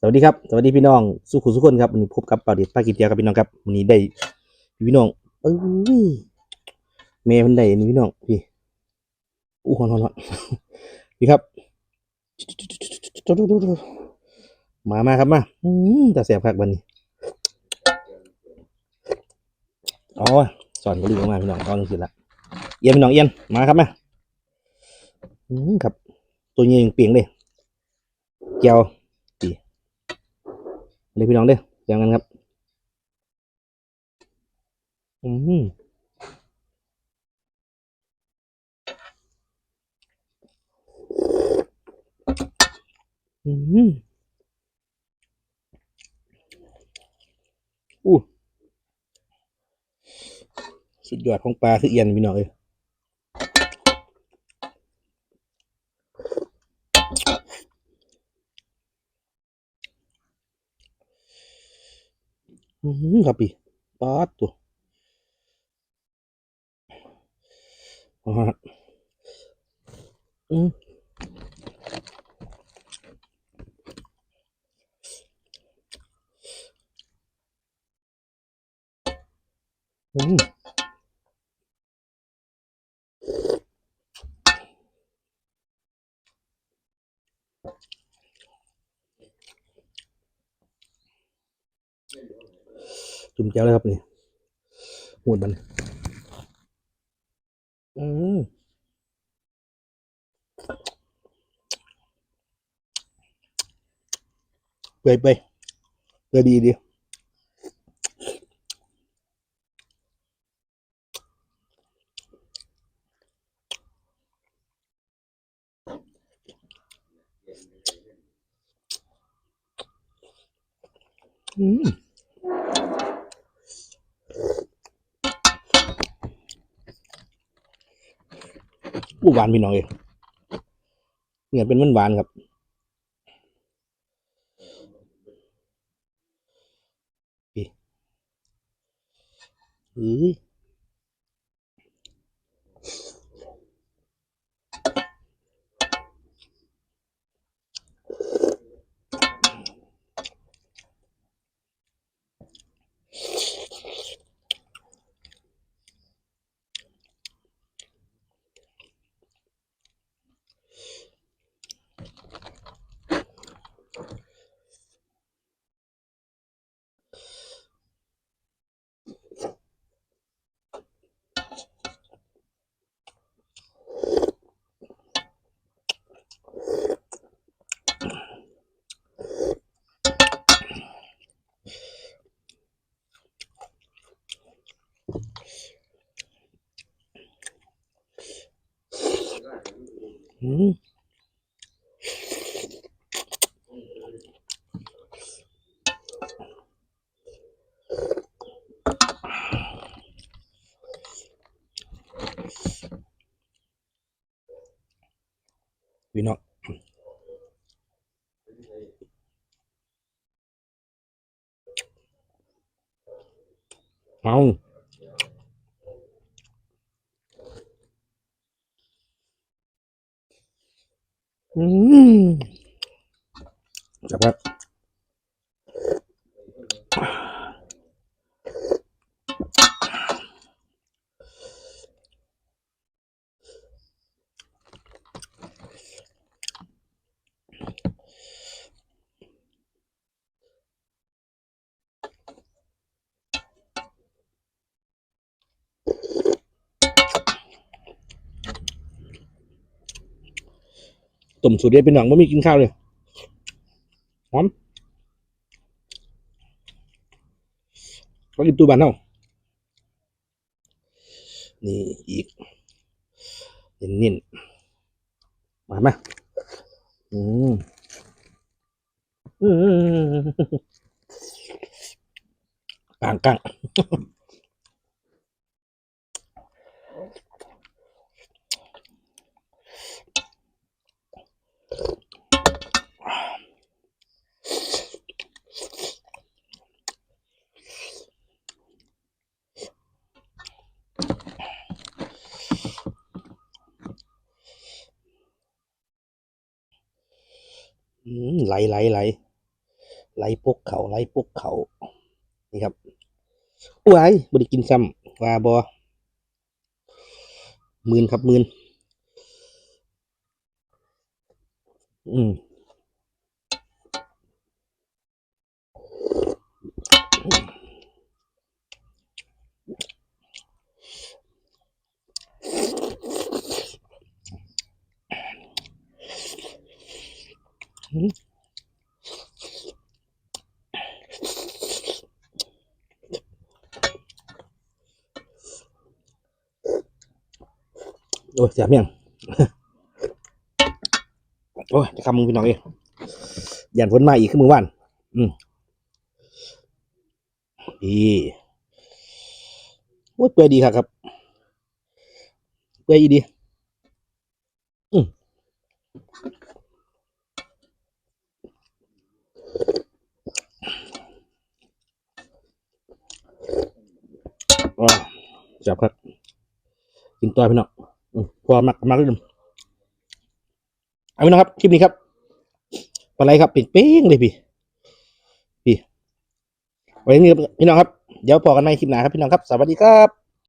สวัสดีครับสวัสดีพี่น้องสุขุสุขคนครับวันนี้พบกับเป่าเด็ดป้ากินเตียวครับพี่น้องครับวันนี้ได้พี่น้องเอ้ยแม่เพิ่นได้นี่พี่น้องพี่อู้ฮอนฮอนฮอนพี่ครับมามาครับมาอืมแต่แสบคักบันนี้อ๋อสอนก็ลืมมาพี่น้องตอนนี้สิละเอียนพี่น้องเอียนมาครับมาอืมครับ ตัวนี้ยังเปลียงเลยเจียว เลยพี่น้องเด้อเจอกันครับ อืมอืมอู้สุดยอดของปลาคือเอียนพี่น้องเอ้ย อืมครับพี่ปลาดตัวอืมอืม จุ่มแก้วเลยครับนี่หมดมันอืมเปื่อยเปื่อยเปื่อยดีดีอืม อู้หวานพี่น้องเอ้ยเนี่ยเป็นมันหวานครับอือ อืมพี่น้ องเอาอืมจับครับ ต้มสูตรเด็ดพี่น้องไม่มีกินข้าวเลยหอมก็กินตู้บ้านเนานี่อีกเน้นๆมาไหมอืมอืมกลางกลาง ไหลไหลไหลไหลปกเขาไหลปกเขานี่ครับอุ้ยบไดิกินซ้ำว่าบอมื่นครับมื่นอืม โอ้ยเสียเมียงโอ้ยจะคำมึงพี่น้องเองยันฝนมาอีกขึ้นมือว่าน อืมดีโอ้ยเปื่อยดีครับครับ เปื่อยอีดีอืมอ๋อ จับครับ กินตัวพี่น้องอืมพอมักมักเลยเอาพี่น้องครับ คลิปนี้ครับปลาไหลครับปิดเป้งเลยพี่ พี่ไว้นี่ครับพี่น้องครับ เดี๋ยวพอกันในคลิปหน้าครับพี่น้องครับ สวัสดีครับ